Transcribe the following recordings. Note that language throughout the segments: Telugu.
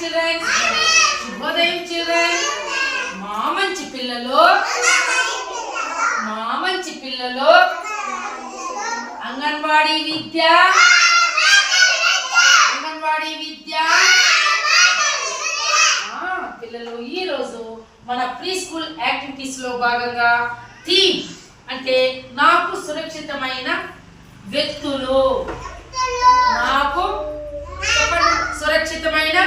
చిల్డ్రన్ శుభోదయం చిల్డ్రన్ మా మంచి పిల్లలు. మా మంచి పిల్లలు. అంగన్వాడీ విద్య. అంగన్వాడీ విద్య. పిల్లలు ఈరోజు మన ప్రీ స్కూల్ యాక్టివిటీస్లో భాగంగా థీమ్ అంటే నాకు సురక్షితమైన వ్యక్తులు. నాకు సురక్షితమైన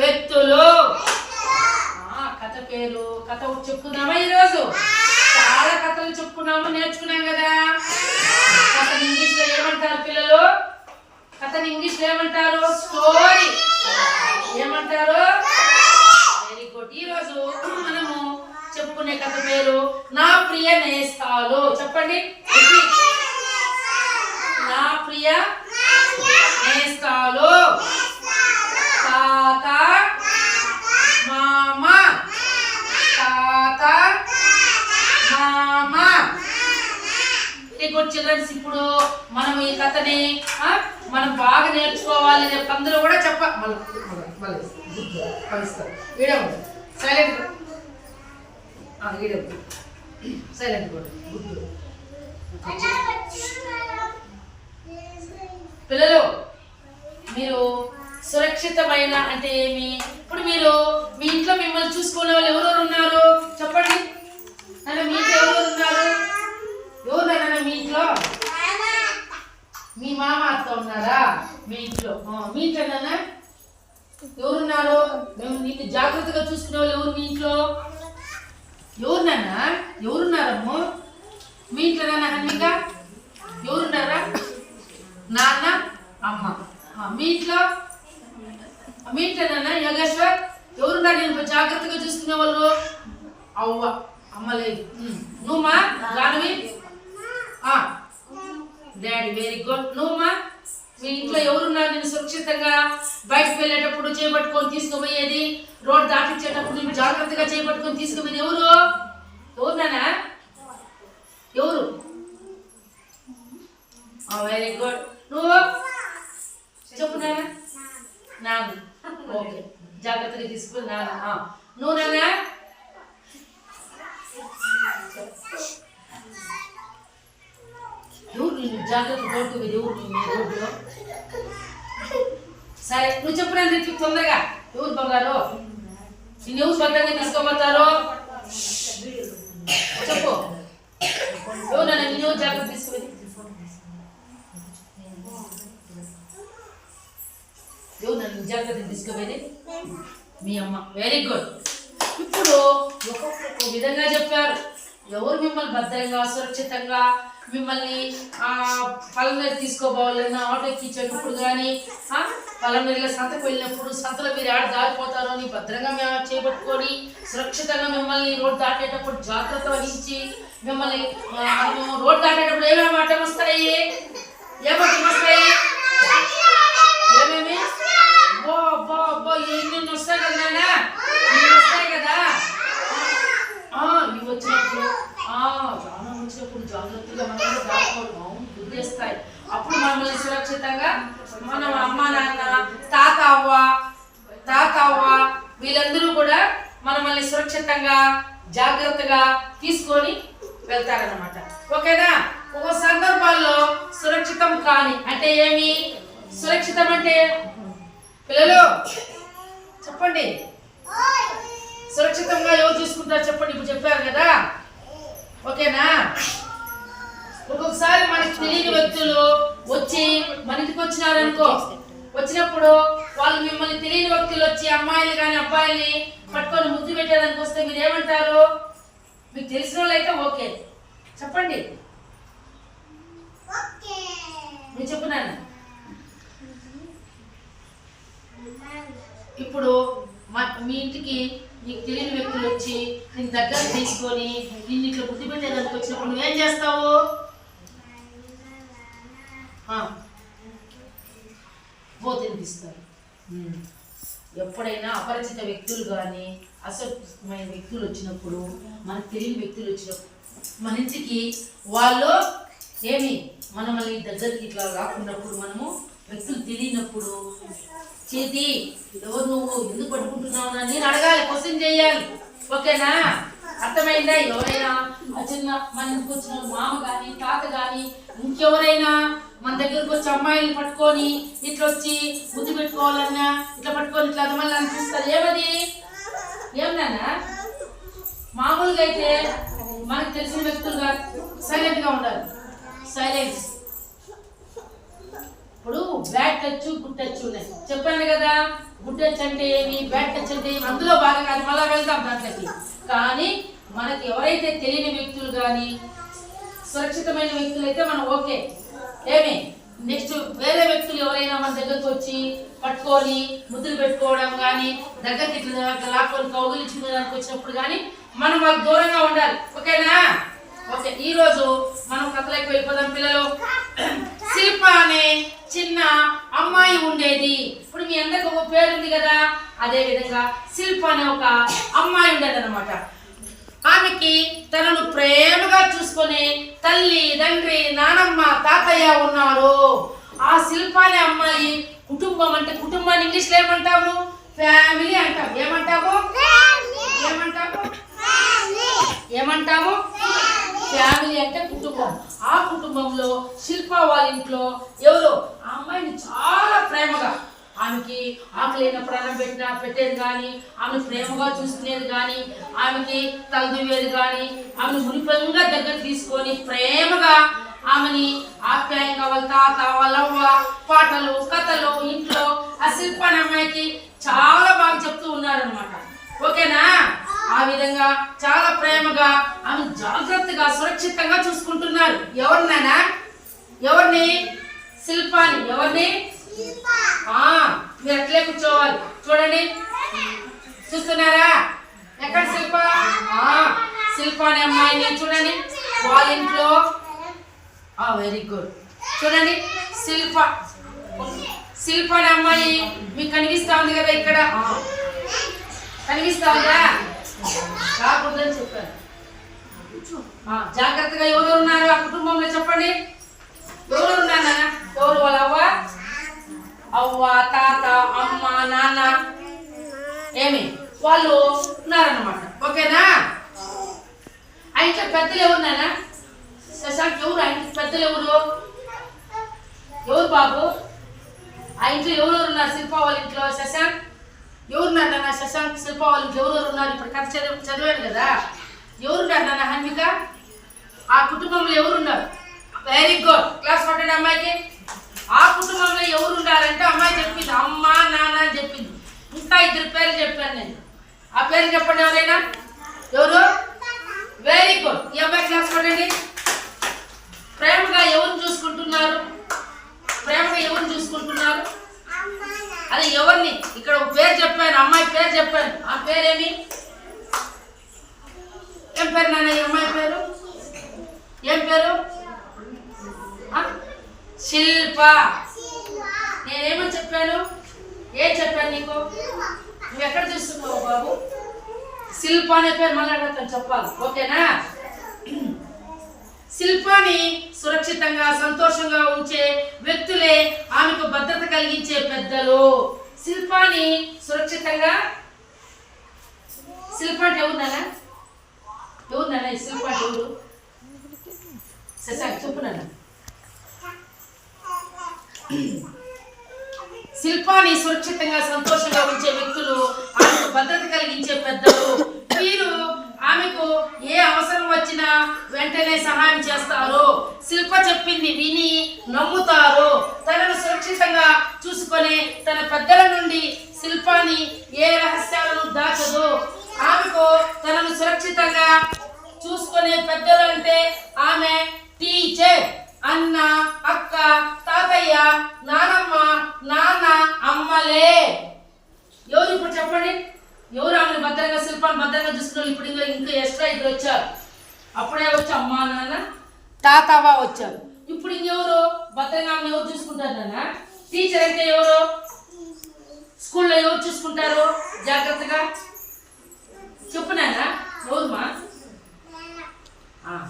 వ్యక్తులు. ఆ, కథ పేరు కథ చెప్పుకుందామా ఈరోజు? చాలా కథలు చెప్పుకున్నాము నేర్చుకున్నాం కదా. కథని ఇంగ్లీష్లో ఏమంటారు పిల్లలు? కథని ఇంగ్లీష్లో ఏమంటారు? స్టోరీ ఏమంటారు? వెరీ గుడ్ ఈ రోజు మనము చెప్పుకునే కథ పేరు నా ప్రియ నేస్తాలు. చెప్పండి. నా ప్రియ నేస్తాలు తాత మామ తాత మామ వెరీ గుడ్ చిల్డ్రన్స్ ఇప్పుడు మనం ఈ కథని మనం బాగా నేర్చుకోవాలి రేపు అందరూ కూడా చెప్ప సైలెంట్ సైలెంట్ గుడ్ పిల్లలు మీరు సురక్షితమైన అంటే ఏమి? ఇప్పుడు మీరు మీ ఇంట్లో మిమ్మల్ని చూసుకునే వాళ్ళు ఎవరెవరు ఉన్నారు? చెప్పండి. నన్ను మీ ఎవరు నాన్న మీ ఇంట్లో మీ మామ అత్త ఉన్నారా? మీ ఇంట్లో. మీ ఇంట్లోనా ఎవరున్నారు మేము నిన్ను జాగ్రత్తగా చూసుకునే వాళ్ళు ఎవరు మీ ఇంట్లో? ఎవరు ఎవరున్నారమ్ము మీ ఇంట్లో నాన్న హన్నిక ఎవరున్నారా నాన్న? అమ్మ. మీ ఇంట్లో? మీ ఇంట్లోనా యోగేశ్వర్? ఎవరున్నారు నేను జాగ్రత్తగా చూసుకునే వాళ్ళు? అవ్వ. అమ్మ లేదు. నువ్వు మా? రానవి డాడీ వెరీ గుడ్ నువ్వమ్మా మీ ఇంట్లో ఎవరున్నారు? నేను సురక్షితంగా బయటకు వెళ్ళేటప్పుడు చేపట్టుకొని తీసుకుపోయేది. రోడ్ దాటించేటప్పుడు జాగ్రత్తగా చేపట్టుకొని తీసుకుపోయేది ఎవరు? ఎవరు నానా? ఎవరు? వెరీ గుడ్ నువ్వు? చెప్పు నాన్న నాన్న. ఓకే. జాగ్రత్తగా తీసుకుని నాన్న. నువ్వు నాన్న ఎవరు నిన్ను జాగ్రత్త కొడుకుపోయి ఎవరు నిన్ను రోడ్లో సరే నువ్వు చెప్పు నాన్న రిత్విక్ తొందరగా. ఎవరు బంగారు? నిన్ను ఎవరు భద్రంగా తీసుకోబోతారు చెప్పు. ఎవరు నాన్న నిన్ను ఎవరు జాగ్రత్త తీసుకుపోయి ఎవరు నన్ను జాగ్రత్త తీసుకుపోయేది? మీ అమ్మ. వెరీ గుడ్ ఇప్పుడు ఒక్కొక్క ఒక విధంగా చెప్పారు. ఎవరు మిమ్మల్ని భద్రంగా సురక్షితంగా మిమ్మల్ని ఆ పల్లె తీసుకోపోవాలన్నా ఆటో ఎక్కించేటప్పుడు కానీ పల్లెల్లో సంతకు వెళ్ళినప్పుడు సంతలో మీరు ఆడ దారిపోతారు అని భద్రంగా మేము చేపట్టుకొని సురక్షితంగా మిమ్మల్ని రోడ్డు దాటేటప్పుడు జాగ్రత్త వహించి మిమ్మల్ని రోడ్డు మనము దాటేటప్పుడు ఏమేమి ఆటలు వస్తాయి? ఏమటం వస్తాయి? ఏమేమి? అబ్బో అబ్బో అబ్బో ఎన్ని వస్తాయి కదా నాన్న వస్తాయి కదా? ఇవి వచ్చినప్పుడు వచ్చినప్పుడు జాగ్రత్తగా మనం దాచుకోవడం గుర్తిస్తాయి అప్పుడు మనల్ని సురక్షితంగా మనం అమ్మ నాన్న తాత అవ్వ తాత అవ్వ వీళ్ళందరూ కూడా మనల్ని సురక్షితంగా జాగ్రత్తగా తీసుకొని వెళ్తారన్నమాట. ఓకేనా? ఒక సందర్భాల్లో సురక్షితం కాని అంటే ఏమి? సురక్షితం అంటే? పిల్లలు చెప్పండి. సురక్షితంగా ఎవరు చూసుకుంటారు చెప్పండి. ఇప్పుడు చెప్పారు కదా? ఓకేనా? ఒక్కొక్కసారి మనకి తెలియని వ్యక్తులు వచ్చి మన ఇంటికి వచ్చినారనుకో వచ్చినప్పుడు వాళ్ళు మిమ్మల్ని తెలియని వ్యక్తులు వచ్చి అమ్మాయిలు కానీ అబ్బాయిల్ని పట్టుకొని ముద్దు పెట్టేదానికి వస్తే మీరు ఏమంటారు మీకు తెలిసిన వాళ్ళు అయితే ఓకే. చెప్పండి. నేను చెప్పున్నాను ఇప్పుడు మీ ఇంటికి నీకు తెలియని వ్యక్తులు వచ్చి నీకు దగ్గర తీసుకొని నిన్ను ఇట్లా బుద్ధి పెట్టేదానికి వచ్చినప్పుడు నువ్వేం చేస్తావు? ఆ. ఓ తినిపిస్తారు ఎప్పుడైనా అపరిచిత వ్యక్తులు కానీ అసభ్యమైన వ్యక్తులు వచ్చినప్పుడు మనకు తెలియని వ్యక్తులు వచ్చినప్పుడు మన ఇంటికి వాళ్ళు ఏమి? మనమల్ని దగ్గరికి ఇట్లా రాకున్నప్పుడు మనము వ్యక్తులు తెలియనప్పుడు చేతి ఎవరు నువ్వు ఎందుకు పట్టుకుంటున్నావు నేను అడగాలి క్వశ్చన్ చేయాలి. ఓకేనా? అర్థమైందా? ఎవరైనా చిన్న మన ఇంటికి వచ్చిన మామ కానీ తాత కానీ ఇంకెవరైనా మన దగ్గరకు వచ్చి అమ్మాయిలు పట్టుకొని ఇట్లా వచ్చి ముద్దు పెట్టుకోవాలన్నా ఇట్లా పట్టుకొని ఇట్లా మళ్ళీ అనిపిస్తారు. ఏమది? ఏం మామూలుగా అయితే మనకు తెలిసిన వ్యక్తులుగా సైలెంట్గా ఉండాలి. సైలెన్స్ ఇప్పుడు బ్యాడ్ టచ్ గుడ్ టచ్ ఉన్నాయి. చెప్పాను కదా గుడ్ టచ్ అంటే ఏమి బ్యాడ్ టచ్ అంటే ఏమి? అందులో బాగా కాదు మళ్ళీ వెళ్దాం దాంట్లోకి. కానీ మనకి ఎవరైతే తెలియని వ్యక్తులు కానీ సురక్షితమైన వ్యక్తులు అయితే మనం ఓకే. ఏమి? నెక్స్ట్ వేరే వ్యక్తులు ఎవరైనా మన దగ్గరకు వచ్చి పట్టుకొని ముద్దులు పెట్టుకోవడం కానీ దగ్గరికి ఇట్లా లాక్కొని కౌగులించుకోవడానికి వచ్చినప్పుడు కానీ మనం వాళ్ళకి దూరంగా ఉండాలి. ఓకేనా? ఓకే ఈరోజు మనం కథలోకి వెళ్ళిపోదాం పిల్లలు. శిల్ప అనే చిన్న అమ్మాయి ఉండేది. ఇప్పుడు మీ అందరికి ఒక పేరు ఉంది కదా? అదే విధంగా శిల్ప అనే ఒక అమ్మాయి ఉండేది అనమాట ఆమెకి తనను ప్రేమగా చూసుకునే తల్లి తండ్రి నానమ్మ తాతయ్య ఉన్నారు. ఆ శిల్ప అనే అమ్మాయి కుటుంబం అంటే కుటుంబాన్ని ఇంగ్లీష్లో ఏమంటాము ఫ్యామిలీ అంటాం ఏమంటాము ఏమంటాము ఏమంటాము? ఫ్యామిలీ అంటే కుటుంబం. ఆ కుటుంబంలో శిల్ప వాళ్ళ ఇంట్లో ఎవరో ఆ అమ్మాయిని చాలా ప్రేమగా ఆమెకి ఆకలి ప్రాణం అన్నం పెట్టినా పెట్టేది కానీ ఆమెను ప్రేమగా చూసుకునేది కానీ ఆమెకి తలదివేది కానీ ఆమెను మునిపంగా దగ్గర తీసుకొని ప్రేమగా ఆమెని ఆప్యాయంగా వాళ్ళ తాత వాళ్ళ అవ్వ పాటలు కథలు ఇంట్లో ఆ శిల్పాన్ని అమ్మాయికి చాలా బాగా చెప్తూ ఉన్నారనమాట ఓకేనా? ఆ విధంగా చాలా ప్రేమగా ఆమె జాగ్రత్తగా సురక్షితంగా చూసుకుంటున్నారు. ఎవరినైనా ఎవరిని? శిల్పాన్ని ఎవరిని? మీరు అట్లే కూర్చోవాలి. చూడండి. చూస్తున్నారా? ఎక్కడ శిల్ప? శిల్ప అనే అమ్మాయిని చూడండి. వాళ్ళ ఇంట్లో. ఆ వెరీ గుడ్. చూడండి. శిల్ప. శిల్ప అనే అమ్మాయి మీకు కనిపిస్తా ఉంది కదా ఇక్కడ. కనిపిస్తా ఉందా? రాకూడదని చెప్పాను. జాగ్రత్తగా ఎవరు ఉన్నారు? ఆ కుటుంబంలో చెప్పండి. ఎవరు ఉన్నారు ఎవరు వాళ్ళ అవ్వ? అవ్వ తాత అమ్మ నాన్న? ఏమి? వాళ్ళు ఉన్నారన్నమాట. ఓకేనా? ఆ పెద్దలు ఎవరు నాన్న? శశాంక్ ఎవరు? ఆయన పెద్దలు ఎవరు? ఎవరు బాబు? ఆ ఇంట్లో ఎవరెవరు ఉన్నారు? శిల్పా వాళ్ళ ఇంట్లో? శశాంక్ ఎవరు నాన్న శశాంక్ శిల్ప ఎవరు ఎవరెవరు ఉన్నారు? ఇప్పుడు కథ చదివి చదివాను కదా. ఎవరున్నారు నాన్న హన్విక? ఆ కుటుంబంలో ఎవరున్నారు వెరీ గుడ్ క్లాస్ కొట్టండి అమ్మాయికి. ఆ కుటుంబంలో ఎవరు ఉండాలంటే అమ్మాయి చెప్పింది. అమ్మ నాన్న అని చెప్పింది. ఇంకా ఇద్దరు పేర్లు చెప్పాను నేను. ఆ పేరు చెప్పండి ఎవరైనా? ఎవరు? వెరీ గుడ్ ఈ అమ్మాయి క్లాస్ కొట్టండి. ప్రేమగా ఎవరు చూసుకుంటున్నారు? ప్రేమగా ఎవరు చూసుకుంటున్నారు? అది ఎవరిని? ఇక్కడ ఒక పేరు చెప్పాను అమ్మాయి పేరు చెప్పాను. ఆ పేరేమి? ఏం పేరు నాన్న? ఈ అమ్మాయి పేరు? ఏం పేరు? శిల్ప. నేనేమని చెప్పాను? ఏం చెప్పాను నీకు? నువ్వు ఎక్కడ చూస్తున్నావు బాబు? శిల్ప అనే పేరు మళ్ళీ చెప్పాలి. ఓకేనా? శిల్పాన్ని సురక్షితంగా సంతోషంగా ఉంచే వ్యక్తులే కలిగించే పెద్దలు. శిల్పాన్ని సురక్షితంగా శిల్ప అంటే ఎవరు ఈ శిల్ప ఎవరు? శశాంక్ చెప్పు నాన్న. శిల్పాన్ని సురక్షితంగా సంతోషంగా ఉంచే వ్యక్తులు ఆమెకు భద్రత కలిగించే పెద్దలు వీరు ఆమెకు ఏ అవసరం వచ్చినా వెంటనే సహాయం చేస్తారు. శిల్ప చెప్పింది విని నమ్ముతారు. తనను సురక్షితంగా చూసుకొని తన పెద్దల నుండి శిల్పాన్ని ఏ రహస్యాలను దాచదు. ఆమెకు తనను సురక్షితంగా చూసుకునే పెద్దలు అంటే ఆమె టీచర్ అన్న అక్క తాతయ్య నానమ్మ నాన్న అమ్మలే ఎవరు ఇప్పుడు చెప్పండి ఎవరు ఆమెను భద్రంగా శిల్పాన్ని చూసుకున్నారు ఇప్పుడు ఇంకా ఇంకా ఎక్స్ట్రా ఇద్దరు వచ్చారు. అప్పుడే వచ్చి అమ్మ నాన్న తాతవ్వ వచ్చారు. ఇప్పుడు ఇంకెవరు? భద్రంగా ఎవరు చూసుకుంటారు నాన్న? టీచర్ అంటే ఎవరు? స్కూల్లో ఎవరు చూసుకుంటారు? జాగ్రత్తగా? చెప్పు నాన్న ఎవరుమా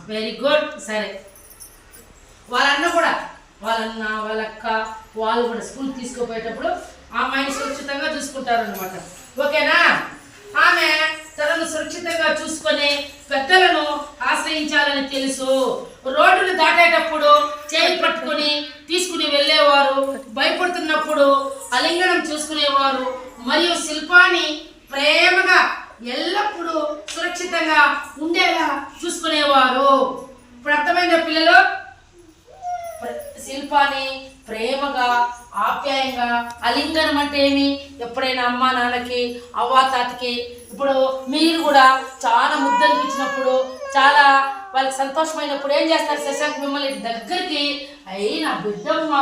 వెరీ గుడ్ సరే. వాళ్ళ అన్న కూడా వాళ్ళన్న వాళ్ళక్క వాళ్ళ అక్క వాళ్ళు కూడా స్కూల్ తీసుకుపోయేటప్పుడు ఆ మైండ్ సురక్షితంగా చూసుకుంటారనమాట ఓకేనా ఆమె తనను సురక్షితంగా చూసుకునే పెద్దలను ఆశ్రయించాలని తెలుసు. రోడ్డును దాటేటప్పుడు చేయి పట్టుకొని తీసుకుని వెళ్ళేవారు భయపడుతున్నప్పుడు అలింగనం చూసుకునేవారు. మరియు శిల్పాన్ని ప్రేమగా ఎల్లప్పుడూ సురక్షితంగా ఉండేలా చూసుకునేవారు. ఇప్పుడు పిల్లలు శిల్పాన్ని ప్రేమగా ఆప్యాయంగా అలింగనం అంటే ఏమి? ఎప్పుడైనా అమ్మా నాన్నకి అవ్వ తాతకి ఇప్పుడు మీరు కూడా చాలా ముద్దు అనిపించినప్పుడు చాలా వాళ్ళకి సంతోషమైనప్పుడు ఏం చేస్తారు? శశాంక్ మిమ్మల్ని దగ్గరికి అయ్యి నా బిడ్డమ్మ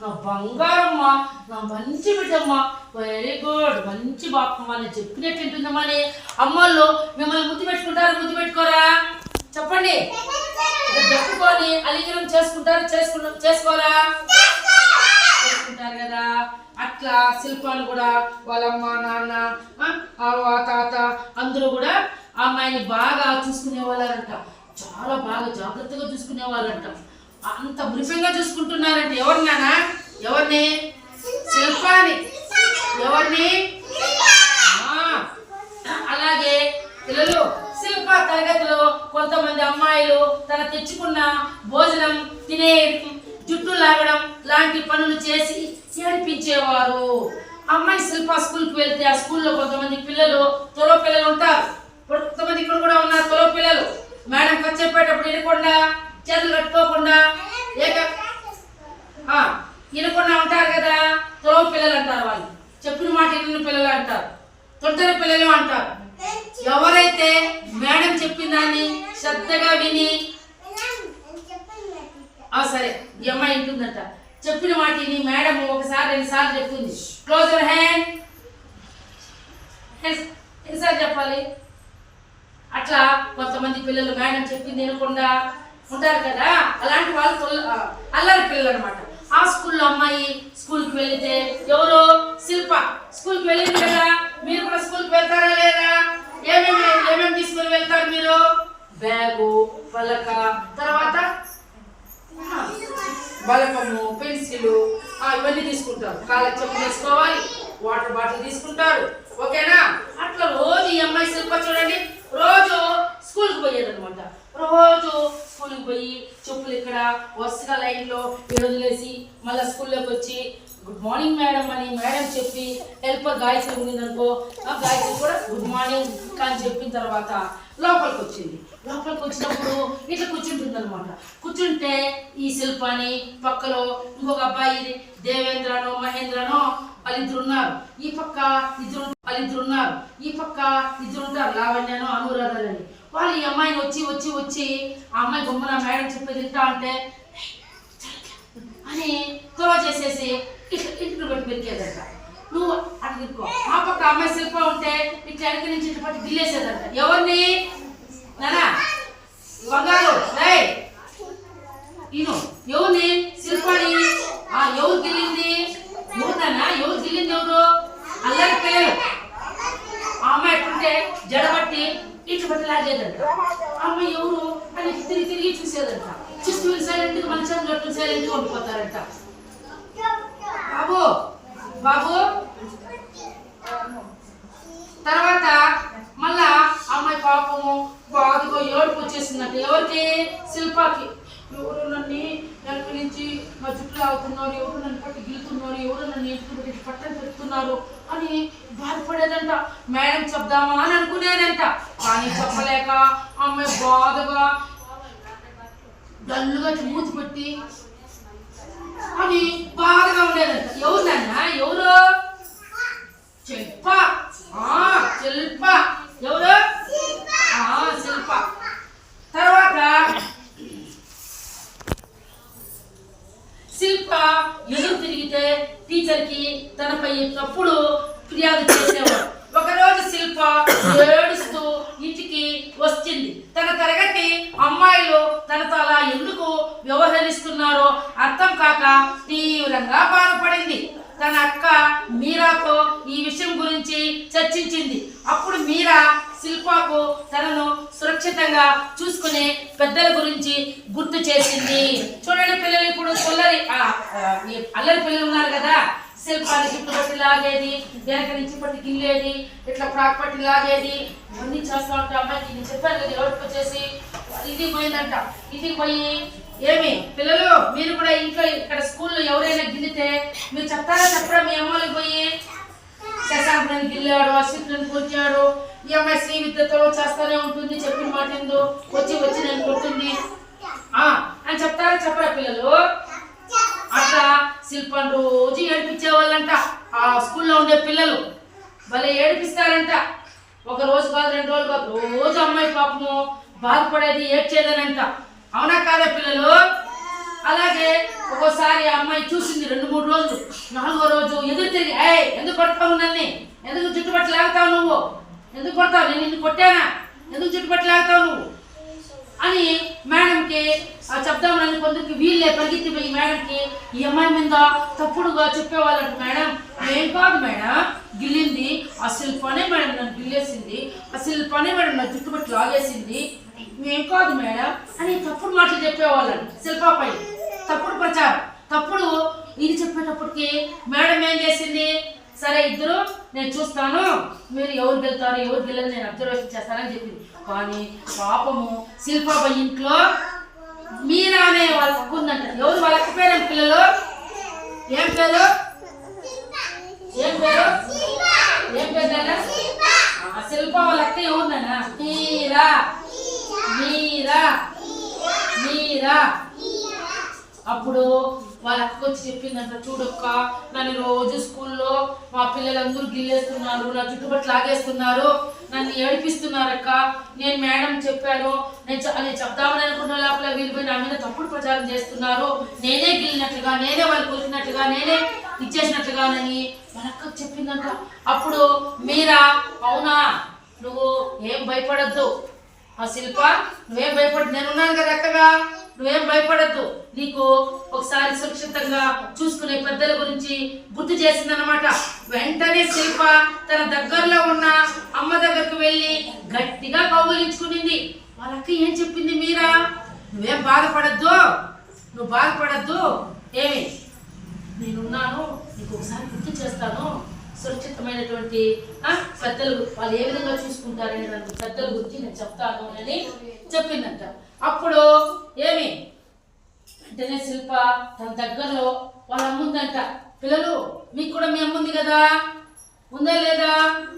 నా బంగారమ్మ నా మంచి బిడ్డమ్మ వెరీ గుడ్ మంచి బాపమ్మ అని చెప్పినట్టు ఉంటుందమ్మా అని అమ్మోళ్ళు మిమ్మల్ని ముద్దు పెట్టుకుంటారు ముద్దు పెట్టుకోరా? చెప్పండి. చెప్పుకొని అలింగనం చేసుకుంటారు చేసుకుంటారు చేసుకోరా? చేసుకుంటారు కదా. అట్లా శిల్పాలు కూడా వాళ్ళమ్మ నాన్న ఆ, తాత అందరూ కూడా ఆ అమ్మాయిని బాగా చూసుకునే వాళ్ళంట చాలా బాగా జాగ్రత్తగా చూసుకునే వాళ్ళంట అంత మృగంగా చూసుకుంటున్నారంటే. ఎవరినానా ఎవరిని? శిల్పాన్ని ఎవరిని? అలాగే పిల్లలు శిల్ప తరగతిలో కొంతమంది అమ్మాయిలు తన తెచ్చుకున్న భోజనం తినే జుట్టు లాగడం లాంటి పనులు చేసి ఏడిపించేవారు. అమ్మాయి శిల్ప స్కూల్కి వెళ్తే ఆ స్కూల్లో కొంతమంది పిల్లలు తొలో పిల్లలు ఉంటారు. కొంతమంది ఇక్కడ కూడా ఉన్నారు తొలో పిల్లలు. చెప్పేటప్పుడు వినకుండా చేతులు కట్టుకోకుండా ఏక ఆ, వినకుండా ఉంటారు కదా తొలవ పిల్లలు అంటారు వాళ్ళు. చెప్పిన మాట విన్న పిల్లలు అంటారు. తొందర పిల్లలు అంటారు. ఎవరైతే మేడం చెప్పిన దాన్ని శ్రద్ధగా విని ఆ సరే ఈ అమ్మాయి ఉంటుందంట చెప్పిన వాటిని మేడం ఒకసారి రెండుసార్లు చెప్తుంది. క్లోజ్ యువర్ హ్యాండ్ ఎన్నిసార్లు చెప్పాలి? అట్లా కొంతమంది పిల్లలు మేడం చెప్పింది వినకుండా ఉంటారు కదా? అలాంటి వాళ్ళు తొల్ల- అల్లరి పిల్లలు అనమాట ఆ స్కూల్లో అమ్మాయి స్కూల్కి వెళితే ఎవరు శిల్ప స్కూల్కి వెళ్ళింది కదా? మీరు కూడా స్కూల్కి వెళ్తారా లేదా? ఏమేమి ఏమేమి తీసుకుని వెళ్తారు మీరు? బ్యాగు పలక తర్వాత బలకము పెన్సిల్ ఇవన్నీ తీసుకుంటారు. కాళ్ళకి చెప్పు తీసుకోవాలి వాటర్ బాటిల్ తీసుకుంటారు. ఓకేనా? అట్లా రోజు ఈ అమ్మాయి శిల్ప చూడండి రోజు స్కూల్కి పోయేదనమాట రోజు స్కూల్కి పోయి చెప్పులు ఇక్కడ వరుసగా లైన్లో వదిలేసి మళ్ళీ స్కూల్లోకి వచ్చి గుడ్ మార్నింగ్ మేడం అని మేడం చెప్పి హెల్పర్ గాయత్రి ఉండిందనుకో ఆ గాయత్రి కూడా గుడ్ మార్నింగ్ అని చెప్పిన తర్వాత లోపలికి వచ్చింది. లోపలికి వచ్చినప్పుడు ఇట్లా కూర్చుంటుంది అనమాట కూర్చుంటే ఈ శిల్పాని పక్కలో ఇంకొక అబ్బాయి దేవేంద్రనో మహేంద్రనో వాళ్ళిద్దరు ఉన్నారు ఈ పక్క ఇద్దరు వాళ్ళిద్దరు ఉన్నారు ఈ పక్క ఇద్దరు ఉంటారు లావణ్యనో అనురాధని వాళ్ళు ఈ అమ్మాయిని వచ్చి వచ్చి వచ్చి ఆ అమ్మాయి గమ్మున మేడం చెప్పేది తింటా అంటే అని త్వర చేసేసి ఇట్లా ఇంటికి పెట్టి పెరిగేదంట నువ్వు అటు తిరుక్కో. ఆ పక్క అమ్మాయి శిల్ప ఉంటే ఇట్లా వెనక నుంచి ఇట్లా పట్టి గిల్లేసేదంట. ఎవరిని? నానా? బంగారు. రేయ్ ఈను ఎవరిని? శిల్పని. ఆ ఎవరు గిల్లింది? ఎవరిదన్నా ఎవరు గిల్లింది ఎవరు? అల్లరి ఆ అమ్మాయి ఇటు బట్టి లాగేదంట. ఎవరు? అని తిరిగి తిరిగి చూసేదంట. చూస్తూ సైలెంట్గా కట్టుకుని ఉండిపోతారంట. బాబు బాబు. తర్వాత మళ్ళా అమ్మాయి పాపము బాధగా ఏడుపు వచ్చేసిందంట. ఎవరికి శిల్పాకి. నా ఎవరు నన్ను పట్టి గిలుతున్నారు ఎవరు నన్ను ఇంటికి పెట్టి పట్టని పెడుతున్నారు అని బాధపడేదంట మేడం చెప్దామా అని అనుకునేదంట. కానీ చెప్పలేక అమ్మాయి బాధగా డల్లుగా చూసి మూతి పెట్టి అని బాధగా ఉండేదంట. ఎవరు నాన్న? ఎవరు? శిల్ప. ఆ శిల్ప. ఎవరు? ఆ శిల్ప. తర్వాత శిల్ప ఎదురు తిరిగితే టీచర్కి తనపై తప్పుడు ఫిర్యాదు చేసేవాడు. ఒకరోజు శిల్ప ఏడుస్తూ ఇంటికి వచ్చింది. తన తరగతి అమ్మాయిలు తనతో అలా ఎందుకు వ్యవహరిస్తున్నారో అర్థం కాక తీవ్రంగా బాధపడింది. తన అక్క మీరాతో ఈ విషయం గురించి చర్చించింది. అప్పుడు మీరా శిల్పాకు తనను సురక్షితంగా చూసుకునే పెద్దల గురించి గుర్తు చేసింది. చూడండి పిల్లలు ఇప్పుడు కొల్లరి ఆ, ఈ అల్లరి పిల్లలు ఉన్నారు కదా. శిల్పాన్ని చుట్టుపట్టి లాగేది వెనక నుంచి పట్టి గిల్లేది ఇట్లా ప్రాక్ పట్టి లాగేది ఇవన్నీ చేస్తా ఉంటే అమ్మాయికి నేను చెప్పాను కదా ఎవరికి వచ్చేసి ఇది పోయిందంట ఇది పోయి ఏమి పిల్లలు మీరు కూడా ఇంట్లో ఇక్కడ స్కూల్లో ఎవరైనా గిల్లితే మీరు చెప్తారా చెప్పరా మీ అమ్మకి పోయి? శశాంకులను గిల్లాడు అశ్వితులను కొట్టాడు ఈ అమ్మాయి శ్రీ విద్యతో చేస్తానే ఉంటుంది చెప్పి మాట వచ్చి వచ్చి నేను కొట్టింది అని చెప్తారా చెప్పరా పిల్లలు? అట్లా శిల్పం రోజు ఏడిపించే వాళ్ళంట. ఆ స్కూల్లో ఉండే పిల్లలు భలే ఏడిపిస్తారంట. ఒక రోజు కాదు రెండు రోజులు కాదు రోజు అమ్మాయి పాపము బాధపడేది ఏడ్చేదనంట. అవునా కాదా పిల్లలు? అలాగే ఒక్కోసారి ఆ అమ్మాయి చూసింది రెండు మూడు రోజులు. నాలుగో రోజు ఎదురు తిరిగి ఏ ఎందుకు కొడతావు నన్ను? ఎందుకు చుట్టుపట్టు లాగుతావు నువ్వు? ఎందుకు కొడతావు? నేను నిన్ను కొట్టానా? ఎందుకు చుట్టుపట్టు లాగుతావు నువ్వు? అని మేడంకి చెప్దామని కొందరికి వీళ్ళే పరిగెత్తిపోయి మేడంకి ఈ అమ్మాయి మీద తప్పుడుగా చెప్పేవాళ్ళంట మేడం. ఏం కాదు మేడం గిల్లింది. ఆ శిల్పనే మేడం నన్ను గిల్లేసింది. ఆ శిల్పనే మేడం నా జుట్టుబట్టి లాగేసింది ఏం కాదు మేడం. అని తప్పుడు మాటలు చెప్పేవాళ్ళంట శిల్పాపై. తప్పుడు ప్రచారం. తప్పుడు ఇది చెప్పేటప్పటికి మేడం ఏం చేసింది? సరే ఇద్దరు నేను చూస్తాను. మీరు ఎవరు వెళ్తారు ఎవరు గెలని నేను అబ్జర్వేషన్ చేస్తానని చెప్పింది. కానీ పాపము శిల్పాబ ఇంట్లో మీరా అనే ఎవరు వాళ్ళకి పేరు పిల్లలు? ఏం పేరు? ఏం పేరు? ఏం పేరు శిల్ప వాళ్ళ ఎవరినా మీరా? మీరా? మీరా? అప్పుడు వాళ్ళ అక్క వచ్చి చెప్పిందంట చూడక్క నన్ను రోజు స్కూల్లో మా పిల్లలందరూ గిల్లేస్తున్నారు నా చుట్టుపట్ల లాగేస్తున్నారు నన్ను ఏడిపిస్తున్నారక్క నేను మేడం చెప్పాను నేను నేను చెప్దామని అనుకున్న లోపల వీళ్ళు పోయి నా మీద తప్పుడు ప్రచారం చేస్తున్నారు నేనే గిల్లినట్లుగా నేనే వాళ్ళు కొట్టినట్లుగా నేనే ఇచ్చేసినట్లుగానని వాళ్ళ అక్క చెప్పిందంట. అప్పుడు మీరా అవునా నువ్వు ఏం భయపడద్దు ఆ శిల్ప నువ్వేం భయపడ నేనున్నాను కదా అక్కగా నువ్వేం భయపడద్దు. నీకు ఒకసారి సురక్షితంగా చూసుకునే పెద్దల గురించి గుర్తు చేసిందనమాట వెంటనే శిల్ప తన దగ్గరలో ఉన్న అమ్మ దగ్గరకు వెళ్ళి గట్టిగా కౌగులించుకునింది. వాళ్ళకి ఏం చెప్పింది మీరా? నువ్వేం బాధపడద్దు? నువ్వు బాధపడద్దు. ఏమి? నేనున్నాను నీకు ఒకసారి గుర్తు చేస్తాను. సురక్షితమైనటువంటి పెద్దలు వాళ్ళు ఏ విధంగా చూసుకుంటారని నన్ను పెద్దల గురించి నేను చెప్తాను అని చెప్పిందంట. అప్పుడు ఏమి? వెంటనే శిల్ప తన దగ్గరలో వాళ్ళ అమ్ముందంట పిల్లలు మీకు కూడా మీ అమ్ముంది కదా? ఉందా లేదా?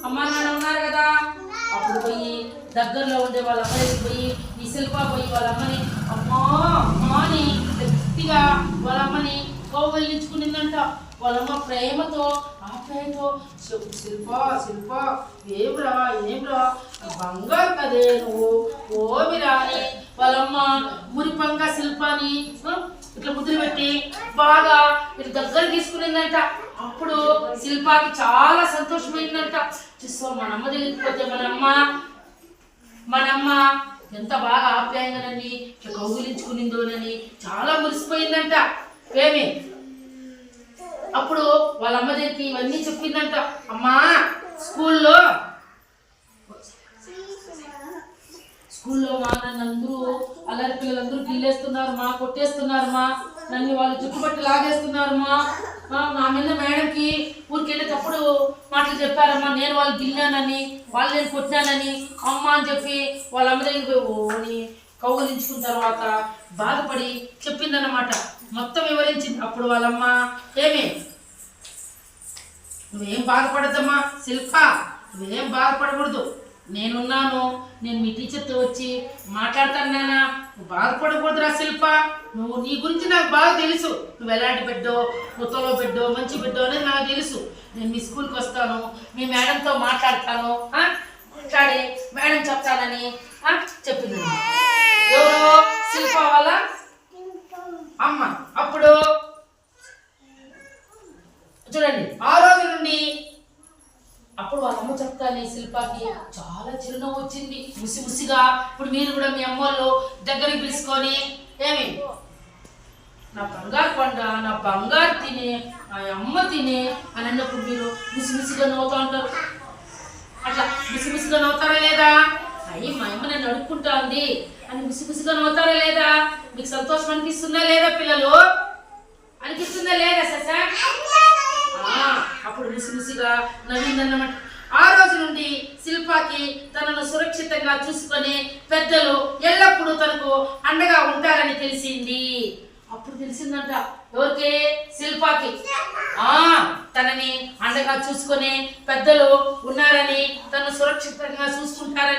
అమ్మా నాన్న ఉన్నారు కదా? అప్పుడు పోయి దగ్గరలో ఉండే వాళ్ళ అమ్మ పోయి ఈ శిల్ప పోయి వాళ్ళ అమ్మని అమ్మా అమ్మా అని గట్టిగా వాళ్ళ అమ్మని కౌగలించుకునిందంట వాళ్ళమ్మ ప్రేమతో ఆ "శిల్- శిల్ప శిల్ప ఏమిరా ఏమిరా బంగారు కదే నువ్వు ఓమిరా వాళ్ళమ్మ మురిపంగా శిల్పాని ఇట్లా ముద్ర పెట్టి బాగా ఇటు దగ్గర తీసుకునిందంట. అప్పుడు శిల్పాకి చాలా సంతోషమైందంట. చూస్తాం మన అమ్మ దగ్గరికి పోతే మన అమ్మ మనమ్మ ఎంత బాగా ఆప్యాయంగానని ఇట్లా కౌగులించుకునిందోనని చాలా మురిసిపోయిందంట. ఏమి? అప్పుడు వాళ్ళ అమ్మ దగ్గరికి ఇవన్నీ చెప్పిందంట. అమ్మా స్కూల్లో స్కూల్లో మా నన్ను అందరూ అల్లరి పిల్లలందరూ గిల్లేస్తున్నారు మా కొట్టేస్తున్నారు మా నన్ను వాళ్ళు చుట్టుపట్టి లాగేస్తున్నారు మా నా మీద మేడంకి ఊరికెళ్ళేటప్పుడు మాటలు చెప్పారమ్మా. నేను వాళ్ళు గిల్లానని వాళ్ళు నేను కొట్టానని అమ్మ అని చెప్పి వాళ్ళ అమ్మ దగ్గరికి పోయి ఓని కౌగలించుకున్న తర్వాత బాధపడి చెప్పిందన్నమాట. మొత్తం వివరించింది. అప్పుడు వాళ్ళమ్మ ఏమి? నువ్వేం బాధపడద్దమ్మా శిల్ప. నువ్వేం బాధపడకూడదు. నేనున్నాను. నేను మీ టీచర్తో వచ్చి మాట్లాడతాను నాన్న. నువ్వు బాధపడకూడదురా శిల్ప. నువ్వు నీ గురించి నాకు బాగా తెలుసు. నువ్వు ఎలాంటి బిడ్డో కొత్తలో బిడ్డో మంచి బిడ్డో అనేది నాకు తెలుసు. నేను మీ స్కూల్కి వస్తాను. మీ మేడంతో మాట్లాడతాను. మాట్లాడి మేడం చెప్తానని చెప్పింది ఎవరు? శిల్ప వాళ్ళ అమ్మ. అప్పుడు చూడండి ఆ రోజు నుండి అప్పుడు వాళ్ళ అమ్మ చెప్తాను శిల్పాకి చాలా చిరునవ్వు వచ్చింది. ముసి ముసిగా ఇప్పుడు మీరు కూడా మీ అమ్మోళ్ళు దగ్గరికి పిలుచుకొని ఏమి? నా బంగారు పండ నా బంగారు తినే నా అమ్మ తినే అని అన్నప్పుడు మీరు ముసిముసిగా నవ్వుతూ ఉంటారు. అట్లా ముసిముసిగా నవ్వుతారా లేదా? అయ్యి మా అమ్మ నన్ను అడుక్కుంటా ఉంది. అని ముసిముసిగా నవ్వుతారా లేదా? మీకు సంతోషం అనిపిస్తుందా లేదా పిల్లలు? అనిపిస్తుందా లేదా ససా? ఆ, అప్పుడు ముసిముసిగా నవ్విందన్నమాట ఆ రోజు నుండి శిల్పాకి తనను సురక్షితంగా చూసుకొని పెద్దలు ఎల్లప్పుడూ తనకు అండగా ఉంటారని తెలిసింది. అప్పుడు తెలిసిందంట ఓకే శిల్పాకి. ఆ తనని అండగా చూసుకొని పెద్దలు ఉన్నారని తను సురక్షితంగా చూసుకుంటారని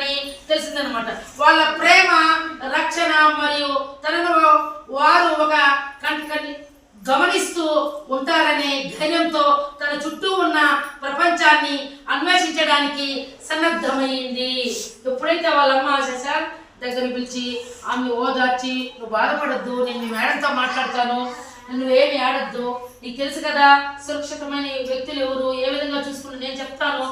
తెలిసిందనమాట వాళ్ళ ప్రేమ రక్షణ మరియు తనను వారు ఒక కంటి గమనిస్తూ ఉంటారనే ధైర్యంతో తన చుట్టూ ఉన్న ప్రపంచాన్ని అన్వేషించడానికి సన్నద్ధమైంది. ఎప్పుడైతే వాళ్ళమ్మ శశాంత్ దగ్గర పిలిచి ఆమె ఓదార్చి నువ్వు బాధపడద్దు నేను మీ మేడంతో మాట్లాడతాను నువ్వేమి ఆడద్దు నీకు తెలుసు కదా సురక్షితమైన వ్యక్తులు ఎవరు ఏ విధంగా చూసుకుని నేను చెప్తాను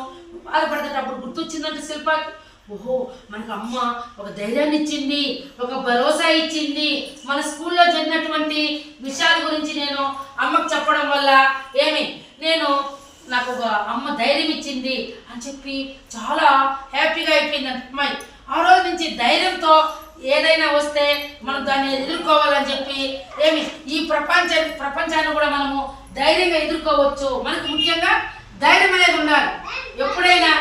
బాధపడతాడు అప్పుడు గుర్తొచ్చిందంటే శిల్పాకి ఓహో మనకు అమ్మ ఒక ధైర్యాన్ని ఇచ్చింది ఒక భరోసా ఇచ్చింది. మన స్కూల్లో జరిగినటువంటి విషయాల గురించి నేను అమ్మకు చెప్పడం వల్ల ఏమి? నేను నాకు ఒక అమ్మ ధైర్యం ఇచ్చింది అని చెప్పి చాలా హ్యాపీగా అయిపోయింది అమ్మాయి. ఆ రోజు నుంచి ధైర్యంతో ఏదైనా వస్తే మనం దాన్ని ఎదుర్కోవాలని చెప్పి ఏమి? ఈ ప్రపంచ ప్రపంచాన్ని కూడా మనము ధైర్యంగా ఎదుర్కోవచ్చు. మనకు ముఖ్యంగా ధైర్యం అనేది ఉండాలి. ఎప్పుడైనా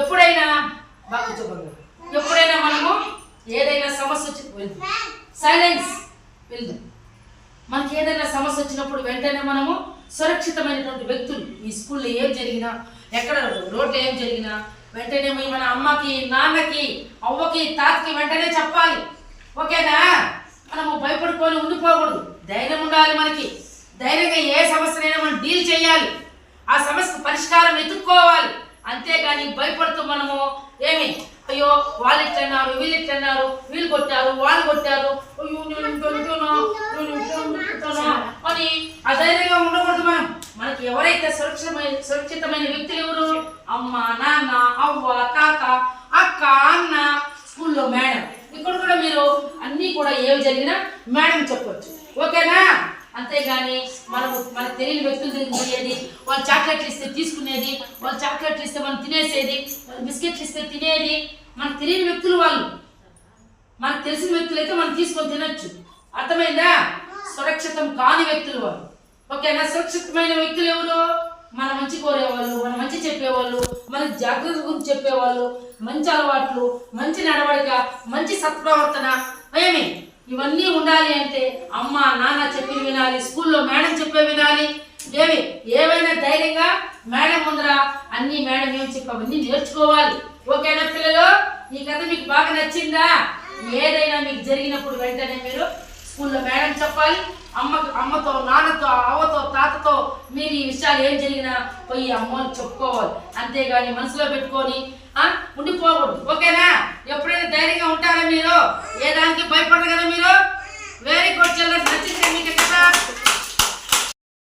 ఎప్పుడైనా బాగా ఎప్పుడైనా మనము ఏదైనా సమస్య వచ్చి వెళ్దాం సైలెన్స్. వెళ్దాం మనకి ఏదైనా సమస్య వచ్చినప్పుడు వెంటనే మనము సురక్షితమైనటువంటి వ్యక్తులు. ఈ స్కూల్లో ఏం జరిగినా ఎక్కడ రోడ్లు ఏం జరిగినా వెంటనే మన అమ్మకి నాన్నకి అవ్వకి తాతకి వెంటనే చెప్పాలి. ఓకేనా? మనము భయపడుకొని ఉండిపోకూడదు. ధైర్యం ఉండాలి మనకి. ధైర్యంగా ఏ సమస్యనైనా మనం డీల్ చేయాలి. ఆ సమస్యకు పరిష్కారం వెతుక్కోవాలి. అంతేగాని భయపడుతూ మనము ఏమి? అయ్యో వాళ్ళు ఇట్లన్నారు వీళ్ళు ఇట్లన్నారు వీళ్ళు కొట్టారు. వాళ్ళు కొట్టారు అని అధైర్యంగా ఉండకూడదు మనం. మనకి ఎవరైతే సురక్షితమైన సురక్షితమైన వ్యక్తులు ఎవరు? అమ్మ నాన్న అవ్వ తాత అక్క అన్న స్కూల్లో మేడం. ఇక్కడ కూడా మీరు అన్నీ కూడా ఏవి జరిగినా మేడం చెప్పొచ్చు. ఓకేనా? అంతేగాని మనం మనకు తెలియని వ్యక్తుల దగ్గర వాళ్ళు చాక్లెట్లు ఇస్తే తీసుకునేది వాళ్ళు చాక్లెట్లు ఇస్తే మనం తినేసేది వాళ్ళు బిస్కెట్లు ఇస్తే తినేది మనకు తెలియని వ్యక్తులు వాళ్ళు. మనకు తెలిసిన వ్యక్తులు అయితే మనం తీసుకొని తినొచ్చు. అర్థమైందా? సురక్షితం కాని వ్యక్తులు వాళ్ళు. ఓకేనా? సురక్షితమైన వ్యక్తులు ఎవరు? మన మంచి కోరేవాళ్ళు మన మంచి చెప్పేవాళ్ళు మన జాగ్రత్త గురించి చెప్పేవాళ్ళు మంచి అలవాట్లు మంచి నడవడిక మంచి సత్ప్రవర్తన ఏమి? ఇవన్నీ ఉండాలి అంటే అమ్మ నాన్న చెప్పిన వినాలి స్కూల్లో మేడం చెప్పే వినాలి. ఏమి ఏవైనా ధైర్యంగా మేడం ఉందరా అన్ని మేడం ఏం చెప్పవన్నీ నేర్చుకోవాలి. ఓకేనా పిల్లలు? ఈ కథ మీకు బాగా నచ్చిందా? ఏదైనా మీకు జరిగినప్పుడు వెంటనే మీరు స్కూల్లో మేడం చెప్పాలి. అమ్మ అమ్మతో నాన్నతో అవ్వతో తాతతో మీరు ఈ విషయాలు ఏం జరిగినా పోయి అమ్మని చెప్పుకోవాలి. అంతేగాని మనసులో పెట్టుకొని ఉండిపోకూడదు. ఓకేనా? ఎప్పుడైనా ధైర్యంగా ఉంటారా మీరు? ఏ దానికి భయపడరు కదా మీరు? వెరీ గుడ్ చిల్డ్రన్ నచ్చింది మీకు